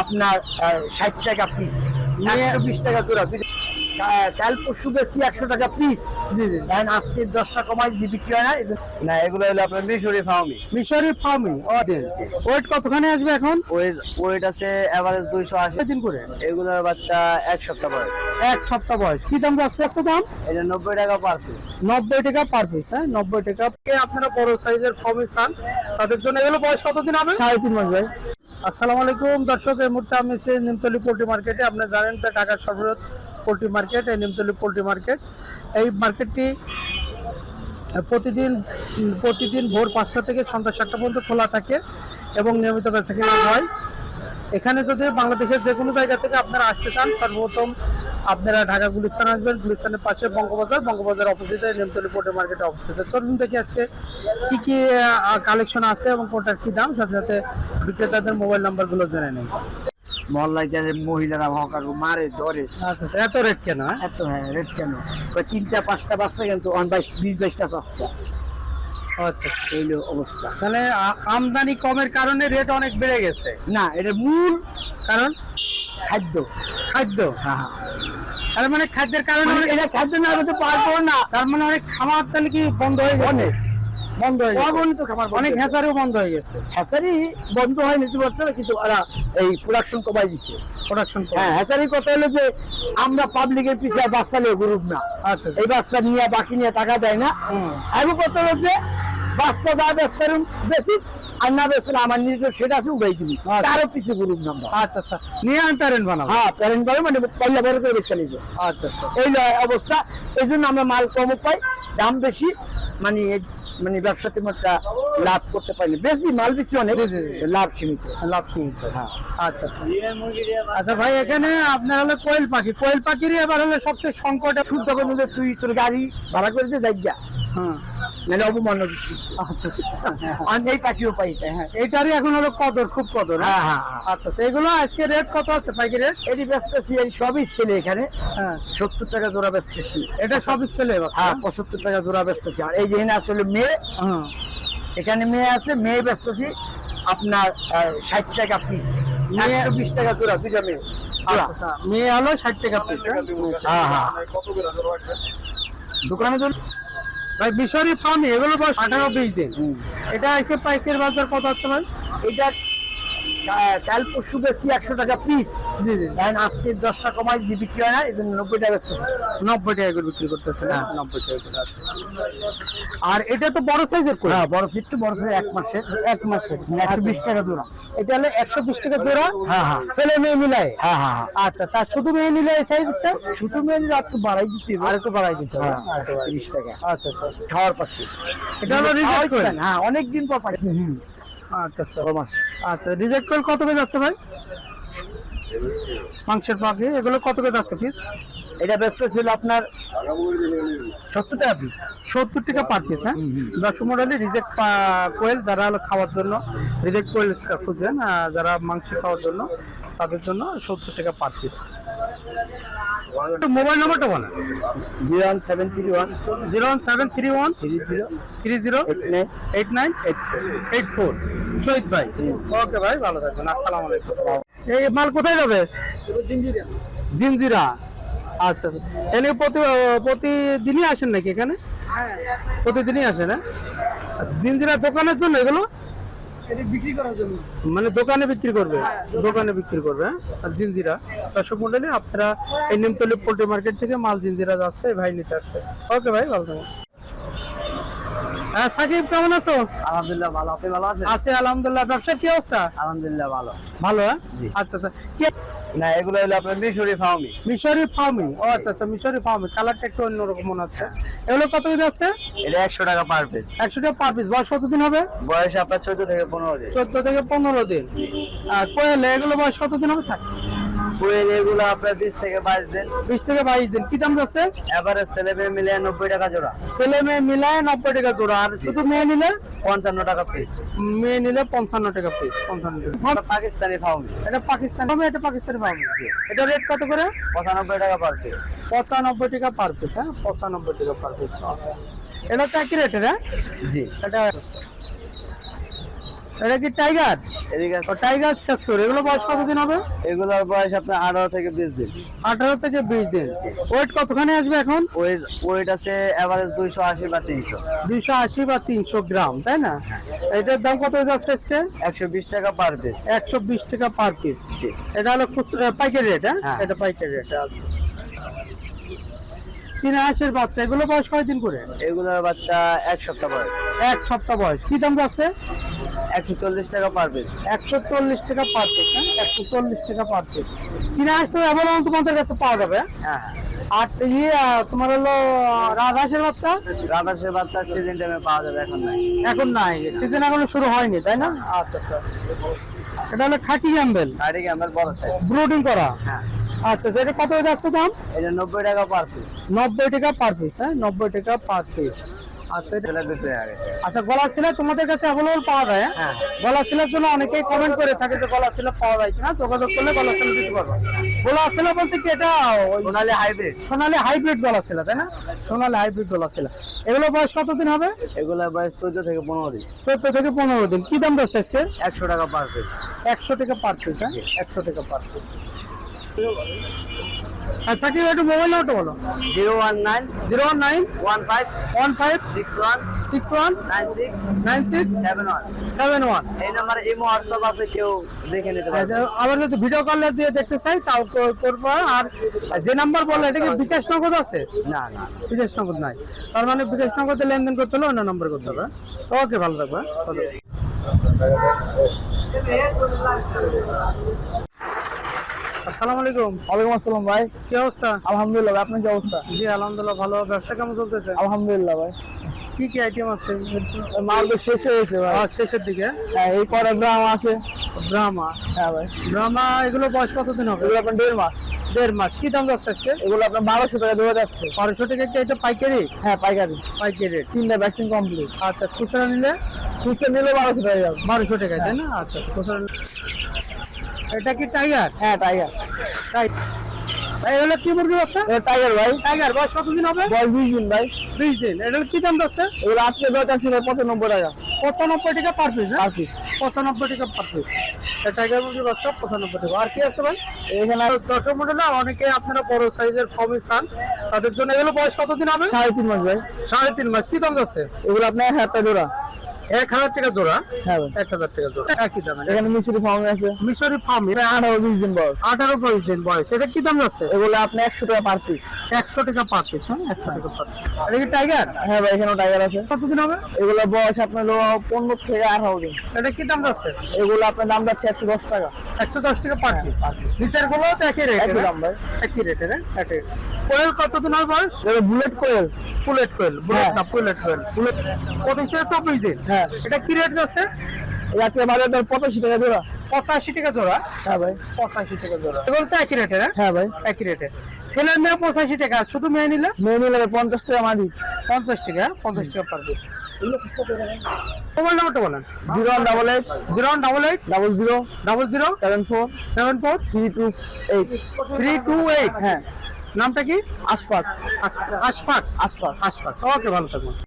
আপনার ষাট টাকা পিস একশো বিশ টাকা জোড়া। কাল পরশু বেশি একশো টাকা পিস জি জি এখন আজকে দশটা কমাই যদি বিক্রি হয় না? না এগুলো হলো আপনার মিশরি ফার্মি মিশরি ফার্মি ওয়েট কতখানি আসবে এখন? ওয়েট আছে এভারেজ দুইশো আশি। দিন করে? এগুলোর বাচ্চা এক সপ্তাহ পরে এক সপ্তাহ বয়স। কি দাম যাচ্ছে আচ্ছা দাম? এটা নব্বই টাকা পার পিস নব্বই টাকা পার পিস হ্যাঁ? নব্বই টাকা। কে আপনারা বড় সাইজের ফার্মি চান? তাদের জন্য এগুলো বয়স কতদিন হবে? সাড়ে তিন মাস ভাই আসসালামু আলাইকুম। দর্শক, এই মুহূর্তে আমি সেই নিমতলি পোলট্রি মার্কেটে। আপনি জানেন তো ঢাকার সর্ববৃহৎ পোলট্রি মার্কেট, এই নিমতলি পোলট্রি মার্কেট। এই মার্কেটটি প্রতিদিন প্রতিদিন ভোর পাঁচটা থেকে সন্ধ্যা সাতটা পর্যন্ত খোলা থাকে এবং নিয়মিত বেচাকেনা হয়। এখানে যদি বাংলাদেশের যে কোনো জায়গা থেকে আপনারা আসতে চান, সর্বপ্রথম আপনারা ঢাকা গুলিস্তান আসবেন গুলিস্তানের পাশে বঙ্গবাজার বঙ্গবাজার অপোজিটে নিমতলি পোর্টের মার্কেটে অপোজিটে চলুন দেখি আজকে কি কি কালেকশন আছে এবং কোনটার কি দাম সাথে সাথে বিক্রেতাদের মোবাইল নাম্বারগুলো জেনে নেই। মহল্লায় গেলে মহিলারা হকার মারে ধরে। আচ্ছা আচ্ছা, এত রেট কেন হ্যাঁ? এত হ্যাঁ রেট কেন? তিনটা পাঁচটা বাচ্চা কিন্তু অন বাইশ বিশ বাইশটা চাষটা আচ্ছা আচ্ছা। এই অবস্থা। তাহলে আমদানি কমের কারণে রেট অনেক বেড়ে গেছে। না এটা মূল কারণ? খাদ্য। খাদ্য? হ্যাঁ হ্যাঁ। তার মানে খাদ্যের কারণে মানে এটা খাদ্য না হলে তো পারব না। তার মানে অনেক খামার তাহলে কি বন্ধ হয়ে গেছে? বন্ধ হয়ে গেছে। খামার অনেক হ্যাচারিও বন্ধ হয়ে গেছে। হ্যাচারি বন্ধ হয় নিতে পারতো কিন্তু ওরা এই প্রোডাকশন কমাই প্রোডাকশন হ্যাঁ কথা হলো যে আমরা পাবলিকের পিছিয়ে বাচ্চা নিয়ে গ্রুপ না। আচ্ছা এই বাচ্চা নিয়ে বাকি নিয়ে টাকা দেয় না। আমি কথা হলো যে বাচ্চা যা ব্যস্ত বেশি আর না ব্যস্ত আমার নিজের সেটা আছে উড়াই দিবি। আচ্ছা। তারও পিছিয়ে গ্রুপ নাম্বার আচ্ছা আচ্ছা। নিয়ে আমি প্যারেন্ট বানাবো। হ্যাঁ প্যারেন্ট করে মানে পয়লা বড় করে বেচা নিবে। আচ্ছা আচ্ছা। এই অবস্থা। এই জন্য আমরা মাল কম পাই দাম বেশি মানে মানে ব্যবসা তেমন একটা লাভ করতে পারিনি বেশি মাল বেশি অনেক। লাভ সীমিত। লাভ সীমিত হ্যাঁ। আচ্ছা আচ্ছা। আচ্ছা ভাই এখানে আপনার হলো কোয়েল পাখি। কোয়েল পাখিরই এবার হলো সবচেয়ে সংকট শুদ্ধ করে তুই তোর গাড়ি ভাড়া করে দিয়ে যাই যা হ্যাঁ। নাহলে অপমান আচ্ছা আচ্ছা। আর এই পাখিও পাই হ্যাঁ। এইটারই এখন হলো কদর খুব কদর হ্যাঁ? হ্যাঁ হ্যাঁ হ্যাঁ। আচ্ছা আচ্ছা। এগুলো আজকে রেট কত আছে পাইকি রেট এটি ব্যস্তেছি এই সবই ছেলে এখানে। হ্যাঁ। সত্তর টাকা জোড়া ব্যস্তেছি এটা সবই ছেলে হ্যাঁ পঁচাত্তর টাকা জোড়া ব্যস্তেছি আর এই যে আসলে মেয়ে। হ্যাঁ। এখানে মেয়ে আছে মেয়ে ব্যস্তেছি আপনার ষাট টাকা পিস মেয়ে- বিশ টাকা জোড়া দুইটা মেয়ে। আচ্ছা আচ্ছা। মেয়ে হলো ষাট টাকা পিস হ্যাঁ? হ্যাঁ দোকানে তো ভাই মিশরি ফার্মি এগুলো বয়স আঠারো বিশ দিন। এটা এসে পাইকের বাজার কত হচ্ছে ভাই? এটা কাল পরশু বেশি একশো টাকা পিস জি জি এখন আজকে দশটা বিক্রি হয় না এই জন্য নব্বই টাকা বেচতেছি। নব্বই টাকা করে বিক্রি করতেছে না? হ্যাঁ। নব্বই টাকা করে আছে। আর এটা তো বড় সাইজের করে হ্যাঁ বড় ফিট তো বড় ফিট এক মাসের। এক মাসের একশো বিশ টাকা জোড়া। এটা হলো একশো বিশ টাকা জোড়া। হ্যাঁ, হ্যাঁ। ছেলে মেয়ে মিলাই হ্যাঁ হ্যাঁ হ্যাঁ। আচ্ছা আচ্ছা। আর শুধু মেয়ে নিলে এই সাইজটা ছোট মেয়ের আর একটু বাড়াই দিতে হবে। আর একটু বাড়াই দিতে হবে। হ্যাঁ তিরিশ টাকা। আচ্ছা আচ্ছা। খাওয়ার পাখি। এটা হলো রিজেক্ট করে হ্যাঁ অনেক দিন পর পাখি। আচ্ছা আচ্ছা। বড় আচ্ছা রিজেক্ট করে কত করে যাচ্ছে ভাই? মাংসের পাখি এগুলো কত করে যাচ্ছে পিস এটা ব্যস্ত ছিল আপনার সত্তর টাকা পিস সত্তর টাকা পার পিস হ্যাঁ? দশ মডেলে রিজেক্ট কোয়েল যারা হলো খাওয়ার জন্য রিজেক্ট কোয়েল খুঁজছেন যারা মাংস খাওয়ার জন্য তাদের জন্য সত্তর টাকা পার পিস মোবাইল নাম্বারটা বলেন। Zero one seven three one. Zero one seven three one. Three zero. Three zero. Eight nine. Eight eight four. Shahid ভাই। ওকে ভাই ভালো থাকবেন। আসসালামু আলাইকুম। এই মাল কোথায় যাবে? জিঞ্জিরা। আচ্ছা আচ্ছা। এনে প্রতি প্রতিদিনই আসেন নাকি এখানে? প্রতিদিনই আসেন হ্যাঁ? জিঞ্জিরা দোকানের জন্য এগুলো? বিক্রি করার জন্য। মানে দোকানে বিক্রি করবে? দোকানে। বিক্রি করবে হ্যাঁ? আর জিঞ্জিরা দর্শক মন্ডলী আপনারা এই নিমতলি পোল্ট্রি মার্কেট থেকে মাল জিঞ্জিরা যাচ্ছে এই ভাই নিতে আসছে। ওকে ভাই ভালো থাকবেন হ্যাঁ সাকিব কেমন আছো? আলহামদুলিল্লাহ ভালো। আপনি ভালো আছেন? আছে আলহামদুলিল্লাহ। ব্যবসার কি অবস্থা? আলহামদুলিল্লাহ ভালো। ভালো হ্যাঁ? আচ্ছা আচ্ছা। না এগুলো হলো আপনার মিশরি ফার্মি মিশরি ফার্মিং ও আচ্ছা আচ্ছা মিশরি ফার্মিং কালারটা একটু অন্যরকম মনে হচ্ছে। এগুলো কত করে যাচ্ছে? এটা একশো টাকা পার পিস একশো টাকা পার পিস বয়স কতদিন হবে? বয়স আপনার চোদ্দ থেকে পনেরো দিন। চোদ্দ থেকে পনেরো দিন। আর কোয়েল এগুলো বয়স কতদিন হবে? থাক। কোয়েল এগুলো আপনার বিশ থেকে বাইশ দিন। বিশ থেকে বাইশ দিন। কি দাম যাচ্ছে? এভারেজ ছেলে মেয়ে মিলে নব্বই টাকা জোড়া। ছেলে মেয়ে নব্বই টাকা জোড়া। আর শুধু মেয়ে নিলে? পঞ্চান্ন টাকা পিস মেয়ে নিলে পঞ্চান্ন টাকা পিস পঞ্চান্ন টাকা। পাকিস্তানি ফার্মি এটা পাকিস্তান হবে এটা পাকিস্তানি পাবে এটা রেট কত করে? পঁচানব্বই টাকা পার পিস পঁচানব্বই টাকা পার পিস হ্যাঁ? পঁচানব্বই টাকা পার পিস এটা একই রেটের হ্যাঁ? জি। এটা এটা কি টাইগার? টাইগার সাতশোর এগুলো বয়স কতদিন হবে? এগুলোর বয়স আপনার আঠারো থেকে বিশ দিন। আঠারো থেকে বিশ দিন। ওয়েট কতখানি আসবে এখন? ওয়েট আছে এভারেজ দুইশো আশি বা তিনশো। দুইশো আশি বা তিনশো গ্রাম তাই না? এটার দাম কত হয়ে যাচ্ছে আজকে? একশো বিশ টাকা পার পিস একশো বিশ টাকা পার পিস এটা হলো খুচ- আহ, পাইকারি রেট হ্যাঁ? হ্যাঁ। এটা পাইকারি রেট আচ্ছা। চীনা হাঁসের বাচ্চা এগুলো বয়স কয়দিন করে? এগুলোর বাচ্চা এক সপ্তাহ বয়স। এক সপ্তাহ বয়স। কি দাম যাচ্ছে? একশো চল্লিশ টাকা পার পিস একশো চল্লিশ টাকা পার পিস হ্যাঁ? একশো চল্লিশ টাকা পার পিস চীনা হাঁস তো অ্যাভেলেবল তোমাদের কাছে পাওয়া যাবে। হ্যাঁ? হ্যাঁ। আর ইয়ে তোমার হলো রাজহাঁসের বাচ্চা? রাধাসের বাচ্চা সিজন টাইমে পাওয়া যাবে এখন নাই। এখন নাই। সিজন এখনও শুরু হয়নি তাই না? আচ্ছা আচ্ছা। এটা হলো খাকি ক্যাম্বেল। গাড়ি আমার বড় করা। হ্যাঁ। আচ্ছা এটা কত হয়ে যাচ্ছে দাম? এটা নব্বই টাকা পার পিস নব্বই টাকা পার পিস হ্যাঁ? নব্বই টাকা পার পিস আচ্ছা আচ্ছা গলা সিলা তোমাদের কাছে অ্যাভেলেবল পাওয়া যায় হ্যাঁ? হ্যাঁ। গলা সিলার জন্য অনেকেই কমেন্ট করে থাকে যে গলা সিলা পাওয়া যায় কিনা যোগাযোগ করলে গলা সিলা দিতে পারব। গলা সিলা বলতে কি এটা সোনালি হাইব্রিড সোনালি হাইব্রিড গলা তাই না? সোনালি হাইব্রিড গলা এগুলো বয়স কতদিন হবে? এগুলোর বয়স চোদ্দ থেকে পনেরো দিন। চোদ্দ থেকে পনেরো দিন। কি দাম যাচ্ছে আজকে? একশো টাকা পার পিস একশো টাকা পার পিস হ্যাঁ? একশো টাকা পার পিস আর সাকিব একটু মোবাইল নাম্বারটা বলো। Zero one nine zero one nine one five one five six one six one nine six nine six seven one. Seven one. এই নাম্বারে ইমো হোয়াটসঅ্যাপ আছে কেউ দেখে নিতে পারবে। আবার যদি ভিডিও কলে দিয়ে দেখতে চাই তাও করব। আর যে নাম্বার বলল এটা কি বিকাশ নগদ আছে? না না। বিকাশ নগদ নাই। তার মানে বিকাশ নগদে লেনদেন করতে হলে অন্য নাম্বার করতে হবে। ওকে ভালো থাকবে? ভালো থাকবে। আসসালামু আলাইকুম। ওয়ালাইকুম আসসালাম ভাই। কি অবস্থা? আলহামদুলিল্লাহ ভাই, আপনার কি অবস্থা? জি আলহামদুলিল্লাহ ভালো। ব্যবসা কেমন চলতেছে? আলহামদুলিল্লাহ ভাই। কি কি আইটেম আছে? মাল তো শেষ হয়ে গেছে ভাই। শেষের দিকে? হ্যাঁ এই পরে গ্রাম আছে। ড্রামা? হ্যাঁ ভাই। ড্রামা এগুলো বয়স কতদিন হবে? এগুলো আপনার দেড় মাস। দেড় মাস। কি দাম যাচ্ছে আজকে? এগুলো আপনার বারোশো টাকা দেওয়া যাচ্ছে। বারোশো টাকা কি এটা পাইকারি? হ্যাঁ পাইকারি। পাইকারি তিনটা ভ্যাকসিন কমপ্লিট আচ্ছা খুচরা নিলে? খুচরা নিলে বারোশো টাকা বারোশো টাকা তাই না? আচ্ছা আচ্ছা খুচরা এটা কি টাইগার? হ্যাঁ টাইগার। টাই ভাই এগুলো কি মুরগি বাচ্চা? টাইগার ভাই। টাইগার বয়স কতদিন হবে? বয়স বিশ দিন ভাই। বিশ দিন। এটা কি দাম যাচ্ছে? এগুলো আজকে দরকার ছিল পঁচানব্বই টাকা। পঁচানব্বই টাকা পার পিস হ্যাঁ? আর পিস পঁচানব্বই টাকা পার পিস টাইগার মুরগি বাচ্চা পঁচানব্বই টাকা। আর কি আছে ভাই? এখানে মন্ডল না অনেকে আপনারা বড় সাইজের ফর্মে চান। তাদের জন্য এগুলো বয়স কতদিন হবে? সাড়ে তিন মাস ভাই। সাড়ে তিন মাস। কি দাম যাচ্ছে? এগুলো আপনার টাকা জোড়া এক হাজার টাকা জোড়া? হ্যাঁ এক হাজার টাকা জোড়া। একই দামে এখানে মিশরি ফার্ম আছে। মিশরি ফার্ম এটা আঠারো বিশ দিন বয়স। আঠারো বাইশ দিন বয়স। এটা কি দাম যাচ্ছে এগুলো আপনি একশো টাকা পার পিস একশো টাকা পার পিস হ্যাঁ? একশো টাকা পার পিস এটা কি টাইগার হ্যাঁ ভাই এখানেও টাইগার আছে। কতদিন হবে? এগুলো বয়স আপনার পনেরো থেকে আঠারো দিন। এটা কি দাম যাচ্ছে? এগুলো আপনার দাম যাচ্ছে একশো দশ টাকা। একশো দশ টাকা পার পিস নিচেরগুলো তো একই রেট একই দাম ভাই। একই রেটের একই কোয়েল কতদিন হবে বয়স? Pullet quail. Pullet quail pullet হ্যাঁ। না পুলেট কোয়েল। বুলেট পঁচিশ থেকে চব্বিশ দিন। হ্যাঁ। এটা কি রেট এই আজকে বাজার দর পঁচাশি টাকা জোড়া। পঁচাশি টাকা জোড়া? হ্যাঁ ভাই। পঁচাশি টাকা জোড়া। এগুলো তো একই রেটের হ্যাঁ হ্যাঁ ভাই। একই রেটে ছেলে মেয়ে পঁচাশি টাকা শুধু মেয়ে নিলে? মেয়ে নিলে পঞ্চাশ টাকা মাদি। পঞ্চাশ টাকা হ্যাঁ? পঞ্চাশ টাকা পার পিস মোবাইল নাম্বারটা বলেন। Zero one double eight. Zero one double eight. Double zero. Double zero. Seven four. Seven four. Three two eight. Three two eight. হ্যাঁ। নামটা কি? আশফাক। আশফাক। আশফাক। আশফাক। ওকে ভালো থাকবেন।